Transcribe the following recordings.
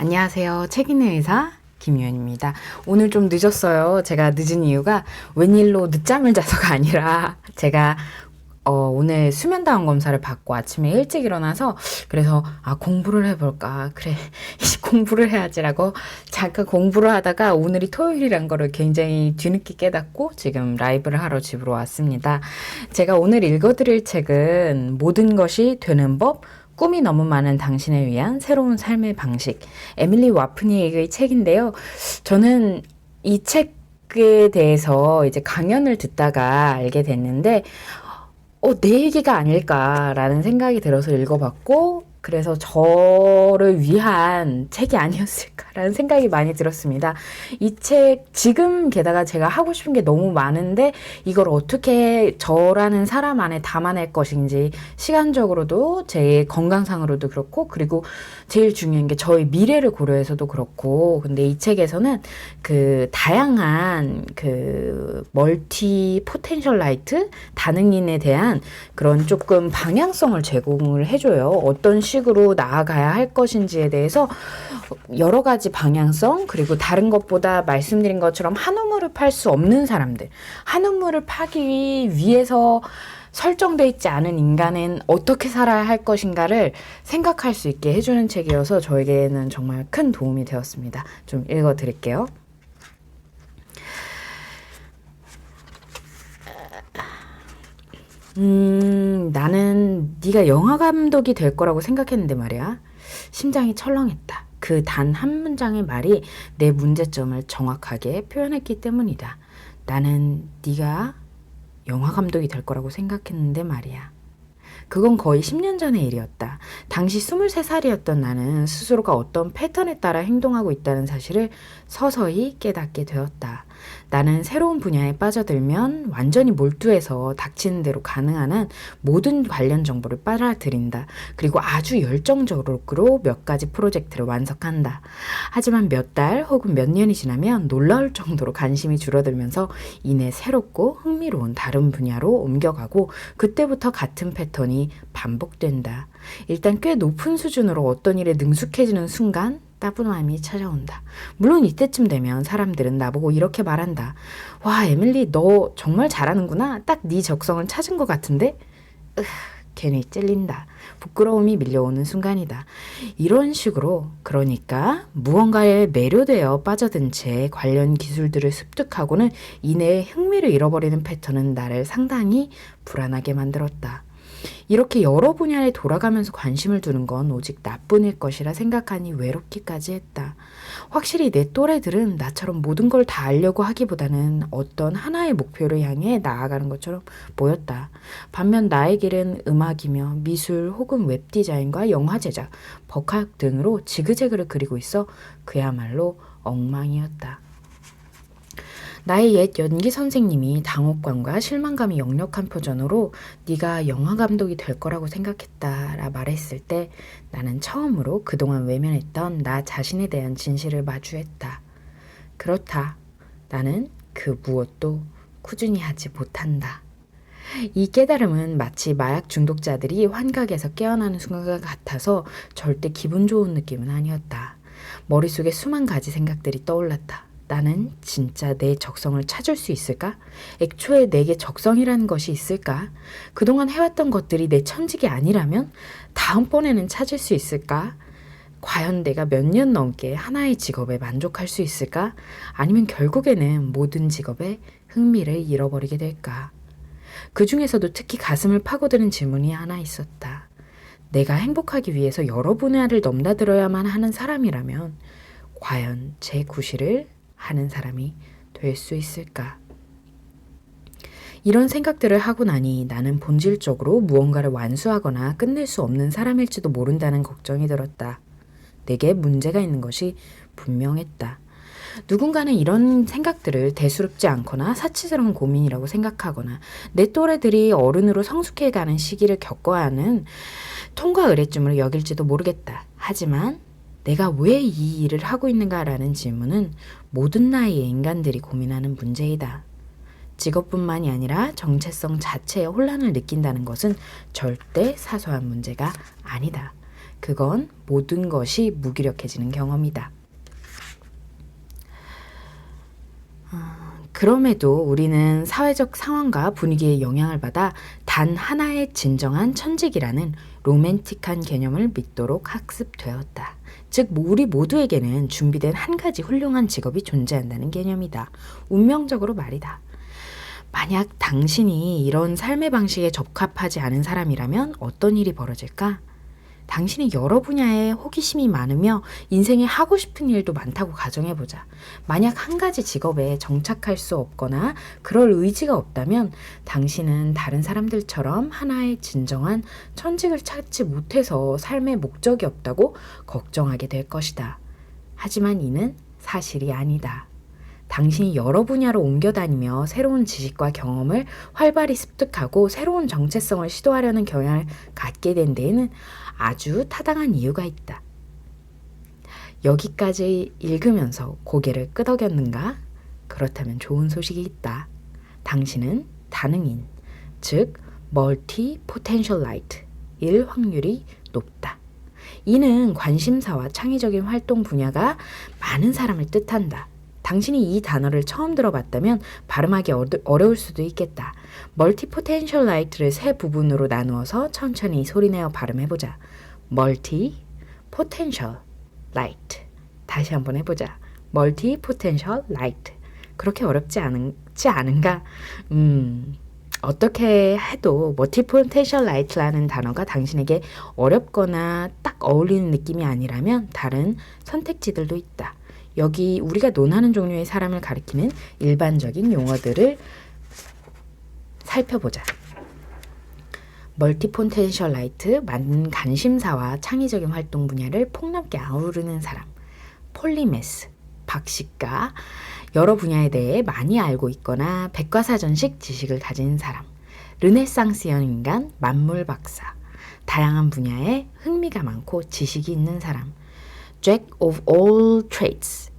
안녕하세요. 책 읽는 의사 김유연입니다. 오늘 좀 늦었어요. 제가 늦은 이유가 웬일로 늦잠을 자서가 아니라 제가 어, 오늘 수면다운 검사를 받고 아침에 일찍 일어나서 그래서 아 공부를 해볼까 그래 공부를 해야지라고 잠깐 공부를 하다가 오늘이 토요일이란 거를 굉장히 뒤늦게 깨닫고 지금 라이브를 하러 집으로 왔습니다. 제가 오늘 읽어드릴 책은 모든 것이 되는 법 꿈이 너무 많은 당신을 위한 새로운 삶의 방식 에밀리 와프니의 책인데요. 저는 이 책에 대해서 이제 강연을 듣다가 알게 됐는데 어, 내 얘기가 아닐까라는 생각이 들어서 읽어봤고, 그래서 저를 위한 책이 아니었을까라는 생각이 많이 들었습니다. 이 책, 지금 게다가 제가 하고 싶은 게 너무 많은데, 이걸 어떻게 저라는 사람 안에 담아낼 것인지, 시간적으로도, 제 건강상으로도 그렇고, 그리고 제일 중요한 게 저의 미래를 고려해서도 그렇고, 근데 이 책에서는 그 다양한 그 멀티 포텐셜 라이트 다능인에 대한 그런 조금 방향성을 제공을 해줘요. 어떤 식으로 나아가야 할 것인지에 대해서 여러 가지 방향성 그리고 다른 것보다 말씀드린 것처럼 한 우물을 팔 수 없는 사람들 한 우물을 파기 위해서 설정돼 있지 않은 인간은 어떻게 살아야 할 것인가를 생각할 수 있게 해주는 책이어서 저에게는 정말 큰 도움이 되었습니다. 좀 읽어드릴게요. 음, 나는 네가 영화 감독이 될 거라고 생각했는데 말이야. 심장이 철렁했다. 그 단 한 문장의 말이 내 문제점을 정확하게 표현했기 때문이다. 나는 네가 영화 감독이 될 거라고 생각했는데 말이야. 그건 거의 10년 전의 일이었다. 당시 23살이었던 나는 스스로가 어떤 패턴에 따라 행동하고 있다는 사실을 서서히 깨닫게 되었다. 나는 새로운 분야에 빠져들면 완전히 몰두해서 닥치는 대로 가능한 한 모든 관련 정보를 빨아들인다. 그리고 아주 열정적으로 몇 가지 프로젝트를 완성한다. 하지만 몇 달 혹은 몇 년이 지나면 놀라울 정도로 관심이 줄어들면서 이내 새롭고 흥미로운 다른 분야로 옮겨가고 그때부터 같은 패턴이 반복된다. 일단 꽤 높은 수준으로 어떤 일에 능숙해지는 순간 따분함이 찾아온다. 물론 이때쯤 되면 사람들은 나보고 이렇게 말한다. 와, 에밀리, 너 정말 잘하는구나. 딱 네 적성을 찾은 것 같은데? 으, 괜히 찔린다. 부끄러움이 밀려오는 순간이다. 이런 식으로, 그러니까 무언가에 매료되어 빠져든 채 관련 기술들을 습득하고는 이내에 흥미를 잃어버리는 패턴은 나를 상당히 불안하게 만들었다. 이렇게 여러 분야에 돌아가면서 관심을 두는 건 오직 나뿐일 것이라 생각하니 외롭기까지 했다. 확실히 내 또래들은 나처럼 모든 걸 다 알려고 하기보다는 어떤 하나의 목표를 향해 나아가는 것처럼 보였다. 반면 나의 길은 음악이며 미술 혹은 웹 디자인과 영화 제작, 법학 등으로 지그재그를 그리고 있어 그야말로 엉망이었다. 나의 옛 연기 선생님이 당혹감과 실망감이 역력한 표정으로 네가 영화 감독이 될 거라고 생각했다라 말했을 때 나는 처음으로 그동안 외면했던 나 자신에 대한 진실을 마주했다. 그렇다. 나는 그 무엇도 꾸준히 하지 못한다. 이 깨달음은 마치 마약 중독자들이 환각에서 깨어나는 순간과 같아서 절대 기분 좋은 느낌은 아니었다. 머릿속에 수만 가지 생각들이 떠올랐다. 나는 진짜 내 적성을 찾을 수 있을까? 애초에 내게 적성이라는 것이 있을까? 그동안 해왔던 것들이 내 천직이 아니라면 다음번에는 찾을 수 있을까? 과연 내가 몇 년 넘게 하나의 직업에 만족할 수 있을까? 아니면 결국에는 모든 직업에 흥미를 잃어버리게 될까? 그 중에서도 특히 가슴을 파고드는 질문이 하나 있었다. 내가 행복하기 위해서 여러 분야를 넘나들어야만 하는 사람이라면 과연 제 구실을 하는 사람이 될 수 있을까? 이런 생각들을 하고 나니 나는 본질적으로 무언가를 완수하거나 끝낼 수 없는 사람일지도 모른다는 걱정이 들었다. 내게 문제가 있는 것이 분명했다. 누군가는 이런 생각들을 대수롭지 않거나 사치스러운 고민이라고 생각하거나 내 또래들이 어른으로 성숙해가는 시기를 겪어야 하는 통과 의례쯤으로 여길지도 모르겠다. 하지만 내가 왜 이 일을 하고 있는가라는 질문은 모든 나이의 인간들이 고민하는 문제이다. 직업뿐만이 아니라 정체성 자체에 혼란을 느낀다는 것은 절대 사소한 문제가 아니다. 그건 모든 것이 무기력해지는 경험이다. 그럼에도 우리는 사회적 상황과 분위기에 영향을 받아 단 하나의 진정한 천직이라는 로맨틱한 개념을 믿도록 학습되었다. 즉, 우리 모두에게는 준비된 한 가지 훌륭한 직업이 존재한다는 개념이다. 운명적으로 말이다. 만약 당신이 이런 삶의 방식에 적합하지 않은 사람이라면 어떤 일이 벌어질까? 당신이 여러 분야에 호기심이 많으며 인생에 하고 싶은 일도 많다고 가정해보자. 만약 한 가지 직업에 정착할 수 없거나 그럴 의지가 없다면 당신은 다른 사람들처럼 하나의 진정한 천직을 찾지 못해서 삶의 목적이 없다고 걱정하게 될 것이다. 하지만 이는 사실이 아니다. 당신이 여러 분야로 옮겨 다니며 새로운 지식과 경험을 활발히 습득하고 새로운 정체성을 시도하려는 경향을 갖게 된 데에는 아주 타당한 이유가 있다. 여기까지 읽으면서 고개를 끄덕였는가? 그렇다면 좋은 소식이 있다. 당신은 다능인, 즉 멀티 포텐셜라이트일 확률이 높다. 이는 관심사와 창의적인 활동 분야가 많은 사람을 뜻한다. 당신이 이 단어를 처음 들어봤다면 발음하기 어려울 수도 있겠다. 멀티 포텐셜 라이트를 세 부분으로 나누어서 천천히 소리내어 발음해보자. 멀티 포텐셜 라이트 다시 한번 해보자. 멀티 포텐셜 라이트 그렇게 어렵지 않지 않은가? 음, 어떻게 해도 멀티 포텐셜 라이트라는 단어가 당신에게 어렵거나 딱 어울리는 느낌이 아니라면 다른 선택지들도 있다. 여기 우리가 논하는 종류의 사람을 가리키는 일반적인 용어들을 살펴보자. 멀티포텐셜 라이트, 많은 관심사와 창의적인 활동 분야를 폭넓게 아우르는 사람. 폴리메스, 박식가, 여러 분야에 대해 많이 알고 있거나 백과사전식 지식을 가진 사람. 르네상스 연인간, 만물 박사. 다양한 분야에 흥미가 많고 지식이 있는 사람. Jack of all trades,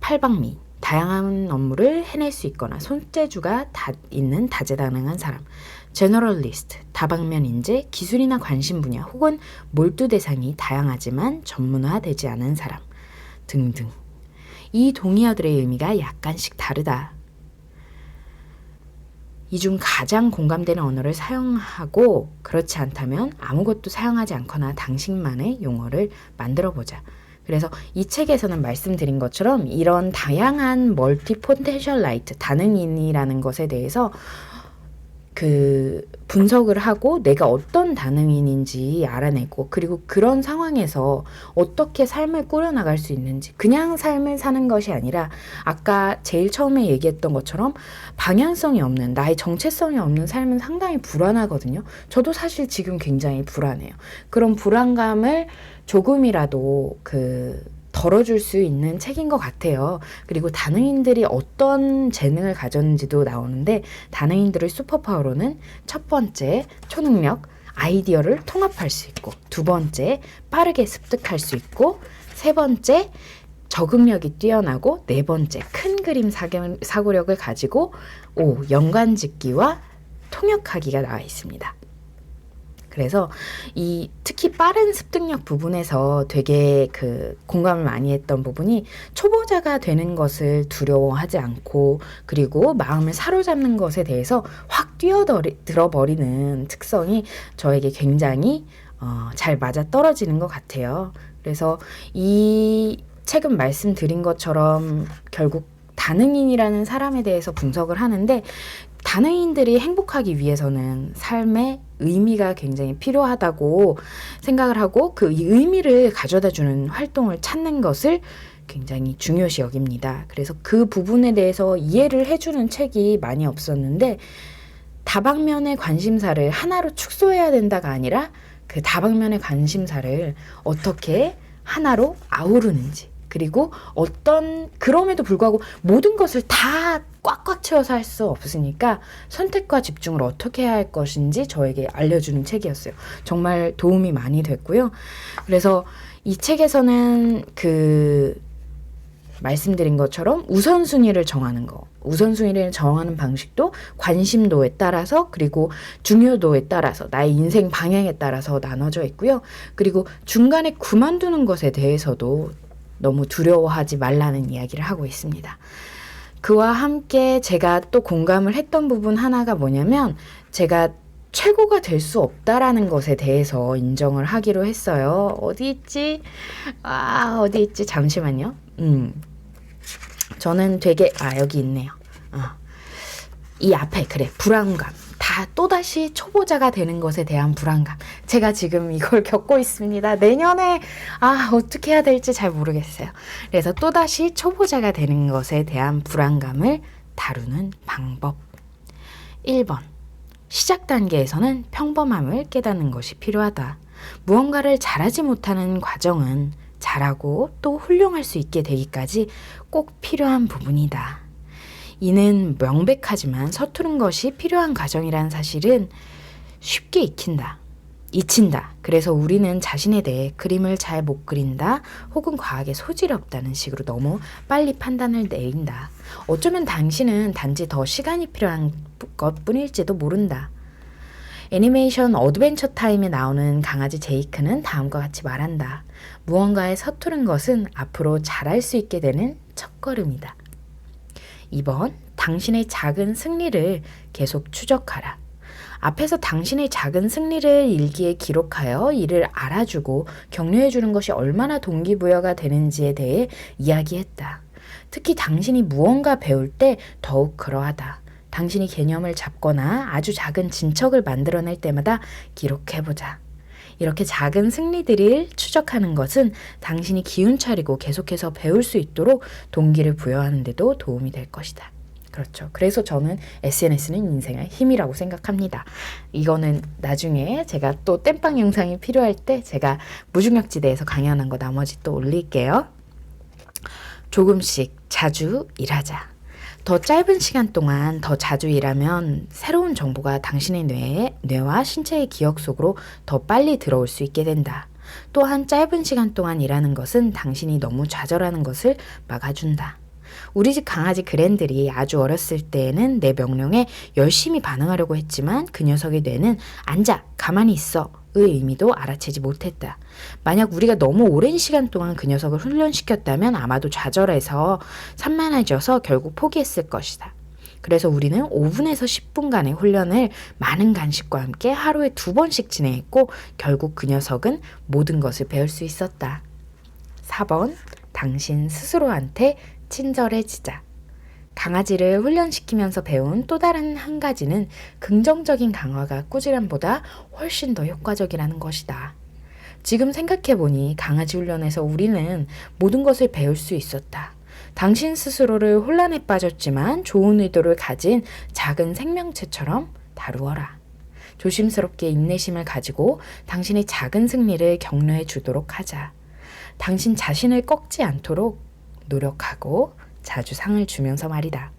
팔방미, 다양한 업무를 해낼 수 있거나 손재주가 다 있는 다재다능한 사람. 제너럴리스트, 다방면 인재, 기술이나 관심 분야 혹은 몰두 대상이 다양하지만 전문화되지 않은 사람 등등. 이 동의어들의 의미가 약간씩 다르다. 이 중 가장 공감되는 언어를 사용하고 그렇지 않다면 아무것도 사용하지 않거나 당신만의 용어를 만들어 보자. 그래서 이 책에서는 말씀드린 것처럼 이런 다양한 멀티 포텐셜 라이트 다능인이라는 것에 대해서 그 분석을 하고 내가 어떤 다능인인지 알아내고 그리고 그런 상황에서 어떻게 삶을 꾸려나갈 수 있는지 그냥 삶을 사는 것이 아니라 아까 제일 처음에 얘기했던 것처럼 방향성이 없는 나의 정체성이 없는 삶은 상당히 불안하거든요. 저도 사실 지금 굉장히 불안해요. 그런 불안감을 조금이라도 그 덜어줄 수 있는 책인 것 같아요. 그리고 다능인들이 어떤 재능을 가졌는지도 나오는데 다능인들의 슈퍼파워로는 첫 번째 초능력 아이디어를 통합할 수 있고 두 번째 빠르게 습득할 수 있고 세 번째 적응력이 뛰어나고 네 번째 큰 그림 사고력을 가지고 오 연관 짓기와 통역하기가 나와 있습니다. 그래서 이 특히 빠른 습득력 부분에서 되게 그 공감을 많이 했던 부분이 초보자가 되는 것을 두려워하지 않고 그리고 마음을 사로잡는 것에 대해서 확 뛰어들어 버리는 특성이 저에게 굉장히 어, 잘 맞아 떨어지는 것 같아요. 그래서 이 책은 말씀드린 것처럼 결국 다능인이라는 사람에 대해서 분석을 하는데 다능인들이 행복하기 위해서는 삶의 의미가 굉장히 필요하다고 생각을 하고 그 의미를 가져다 주는 활동을 찾는 것을 굉장히 중요시 여깁니다. 그래서 그 부분에 대해서 이해를 해주는 책이 많이 없었는데 다방면의 관심사를 하나로 축소해야 된다가 아니라 그 다방면의 관심사를 어떻게 하나로 아우르는지 그리고 어떤 그럼에도 불구하고 모든 것을 다 꽉꽉 채워서 할 수 없으니까 선택과 집중을 어떻게 해야 할 것인지 저에게 알려주는 책이었어요. 정말 도움이 많이 됐고요. 그래서 이 책에서는 그 말씀드린 것처럼 우선순위를 정하는 거. 우선순위를 정하는 방식도 관심도에 따라서 그리고 중요도에 따라서 나의 인생 방향에 따라서 나눠져 있고요. 그리고 중간에 그만두는 것에 대해서도 너무 두려워하지 말라는 이야기를 하고 있습니다. 그와 함께 제가 또 공감을 했던 부분 하나가 뭐냐면 제가 최고가 될 수 없다라는 것에 대해서 인정을 하기로 했어요. 어디 있지? 아, 어디 있지? 잠시만요. 음. 저는 되게, 아, 여기 있네요. 어. 이 앞에, 그래, 불안감. 다 또다시 초보자가 되는 것에 대한 불안감. 제가 지금 이걸 겪고 있습니다. 내년에, 아, 어떻게 해야 될지 잘 모르겠어요. 그래서 또다시 초보자가 되는 것에 대한 불안감을 다루는 방법. 1번. 시작 단계에서는 평범함을 깨닫는 것이 필요하다. 무언가를 잘하지 못하는 과정은 잘하고 또 훌륭할 수 있게 되기까지 꼭 필요한 부분이다. 이는 명백하지만 서투른 것이 필요한 과정이라는 사실은 쉽게 익힌다. 잊힌다. 그래서 우리는 자신에 대해 그림을 잘 못 그린다. 혹은 과학에 소질이 없다는 식으로 너무 빨리 판단을 내린다. 어쩌면 당신은 단지 더 시간이 필요한 것 뿐일지도 모른다. 애니메이션 어드벤처 타임에 나오는 강아지 제이크는 다음과 같이 말한다. 무언가에 서투른 것은 앞으로 잘할 수 있게 되는 첫걸음이다. 2번, 당신의 작은 승리를 계속 추적하라. 앞에서 당신의 작은 승리를 일기에 기록하여 이를 알아주고 격려해 주는 것이 얼마나 동기부여가 되는지에 대해 이야기했다. 특히 당신이 무언가 배울 때 더욱 그러하다. 당신이 개념을 잡거나 아주 작은 진척을 만들어낼 때마다 기록해보자. 이렇게 작은 승리들을 추적하는 것은 당신이 기운 차리고 계속해서 배울 수 있도록 동기를 부여하는 데도 도움이 될 것이다. 그렇죠. 그래서 저는 SNS는 인생의 힘이라고 생각합니다. 이거는 나중에 제가 또 땜빵 영상이 필요할 때 제가 무중력지대에서 강연한 거 나머지 또 올릴게요. 조금씩 자주 일하자. 더 짧은 시간 동안 더 자주 일하면 새로운 정보가 당신의 뇌에, 뇌와 신체의 기억 속으로 더 빨리 들어올 수 있게 된다. 또한 짧은 시간 동안 일하는 것은 당신이 너무 좌절하는 것을 막아준다. 우리 집 강아지 그랜들이 아주 어렸을 때에는 내 명령에 열심히 반응하려고 했지만 그 녀석의 뇌는 앉아, 가만히 있어. 의 의미도 알아채지 못했다. 만약 우리가 너무 오랜 시간 동안 그 녀석을 훈련시켰다면 아마도 좌절해서 산만해져서 결국 포기했을 것이다. 그래서 우리는 5분에서 10분간의 훈련을 많은 간식과 함께 하루에 두 번씩 진행했고 결국 그 녀석은 모든 것을 배울 수 있었다. 4번 당신 스스로한테 친절해지자. 강아지를 훈련시키면서 배운 또 다른 한 가지는 긍정적인 강화가 꾸지람보다 훨씬 더 효과적이라는 것이다. 지금 생각해보니 강아지 훈련에서 우리는 모든 것을 배울 수 있었다. 당신 스스로를 혼란에 빠졌지만 좋은 의도를 가진 작은 생명체처럼 다루어라. 조심스럽게 인내심을 가지고 당신의 작은 승리를 격려해 주도록 하자. 당신 자신을 꺾지 않도록 노력하고 자주 상을 주면서 말이다.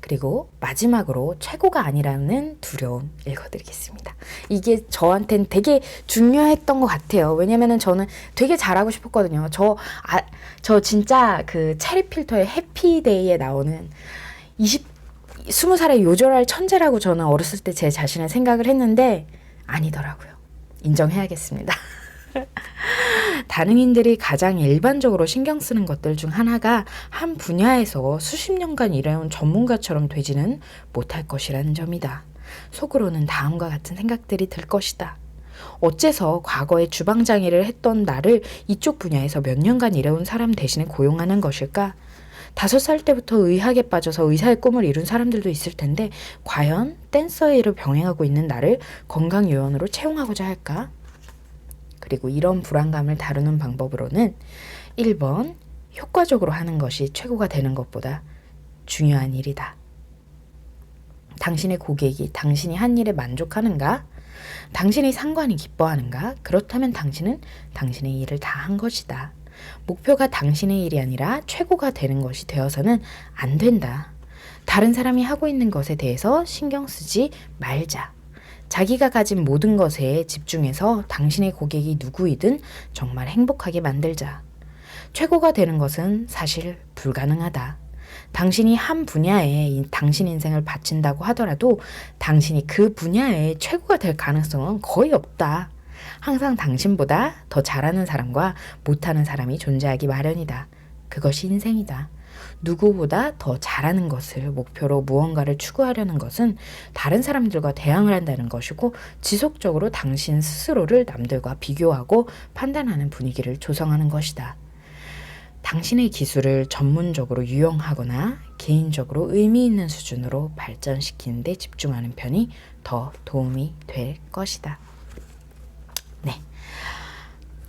그리고 마지막으로 최고가 아니라는 두려움 읽어드리겠습니다. 이게 저한테는 되게 중요했던 것 같아요. 왜냐면은 저는 되게 잘하고 싶었거든요. 저, 아, 저 진짜 그 체리 필터의 해피데이에 나오는 20, 20살의 요절할 천재라고 저는 어렸을 때 제 자신을 생각을 했는데 아니더라고요. 인정해야겠습니다. 다능인들이 가장 일반적으로 신경 쓰는 것들 중 하나가 한 분야에서 수십 년간 일해온 전문가처럼 되지는 못할 것이라는 점이다. 속으로는 다음과 같은 생각들이 들 것이다. 어째서 과거에 주방장이를 했던 나를 이쪽 분야에서 몇 년간 일해온 사람 대신에 고용하는 것일까? 다섯 살 때부터 의학에 빠져서 의사의 꿈을 이룬 사람들도 있을 텐데, 과연 댄서의 일을 병행하고 있는 나를 건강요원으로 채용하고자 할까? 그리고 이런 불안감을 다루는 방법으로는 1번, 효과적으로 하는 것이 최고가 되는 것보다 중요한 일이다. 당신의 고객이 당신이 한 일에 만족하는가? 당신의 상관이 기뻐하는가? 그렇다면 당신은 당신의 일을 다 한 것이다. 목표가 당신의 일이 아니라 최고가 되는 것이 되어서는 안 된다. 다른 사람이 하고 있는 것에 대해서 신경 쓰지 말자. 자기가 가진 모든 것에 집중해서 당신의 고객이 누구이든 정말 행복하게 만들자. 최고가 되는 것은 사실 불가능하다. 당신이 한 분야에 이 당신 인생을 바친다고 하더라도 당신이 그 분야의 최고가 될 가능성은 거의 없다. 항상 당신보다 더 잘하는 사람과 못하는 사람이 존재하기 마련이다. 그것이 인생이다. 누구보다 더 잘하는 것을 목표로 무언가를 추구하려는 것은 다른 사람들과 대항을 한다는 것이고 지속적으로 당신 스스로를 남들과 비교하고 판단하는 분위기를 조성하는 것이다. 당신의 기술을 전문적으로 유용하거나 개인적으로 의미 있는 수준으로 발전시키는 데 집중하는 편이 더 도움이 될 것이다. 네.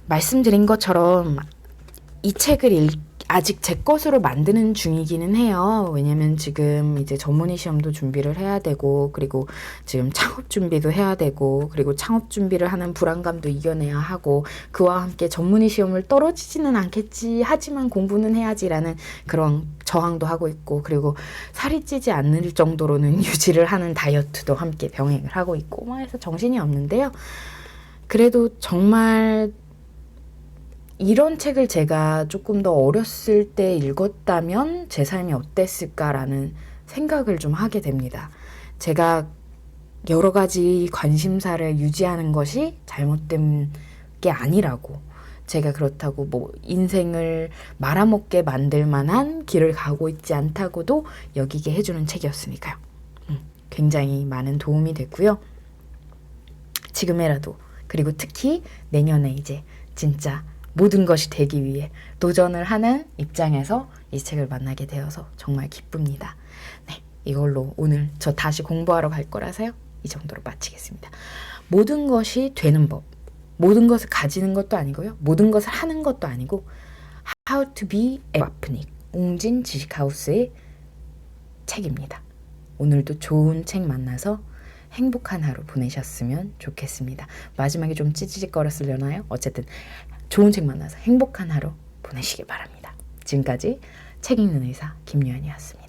말씀드린 것처럼 이 책을 읽, 아직 제 것으로 만드는 중이기는 해요. 왜냐면 지금 이제 전문의 시험도 준비를 해야 되고, 그리고 지금 창업 준비도 해야 되고, 그리고 창업 준비를 하는 불안감도 이겨내야 하고, 그와 함께 전문의 시험을 떨어지지는 않겠지, 하지만 공부는 해야지라는 그런 저항도 하고 있고, 그리고 살이 찌지 않을 정도로는 유지를 하는 다이어트도 함께 병행을 하고 있고, 막 해서 정신이 없는데요. 그래도 정말 이런 책을 제가 조금 더 어렸을 때 읽었다면 제 삶이 어땠을까라는 생각을 좀 하게 됩니다. 제가 여러 가지 관심사를 유지하는 것이 잘못된 게 아니라고. 제가 그렇다고 뭐 인생을 말아먹게 만들 만한 길을 가고 있지 않다고도 여기게 해주는 책이었으니까요. 음, 굉장히 많은 도움이 됐고요. 지금이라도 그리고 특히 내년에 이제 진짜 모든 것이 되기 위해 도전을 하는 입장에서 이 책을 만나게 되어서 정말 기쁩니다. 네, 이걸로 오늘 저 다시 공부하러 갈 거라서요. 이 정도로 마치겠습니다. 모든 것이 되는 법, 모든 것을 가지는 것도 아니고요. 모든 것을 하는 것도 아니고 How to be a 와프닉 웅진 지식하우스의 책입니다. 오늘도 좋은 책 만나서 행복한 하루 보내셨으면 좋겠습니다. 마지막에 좀 찌찌직거렸으려나요? 어쨌든 좋은 책 만나서 행복한 하루 보내시길 바랍니다. 지금까지 책 읽는 의사 김유한이었습니다.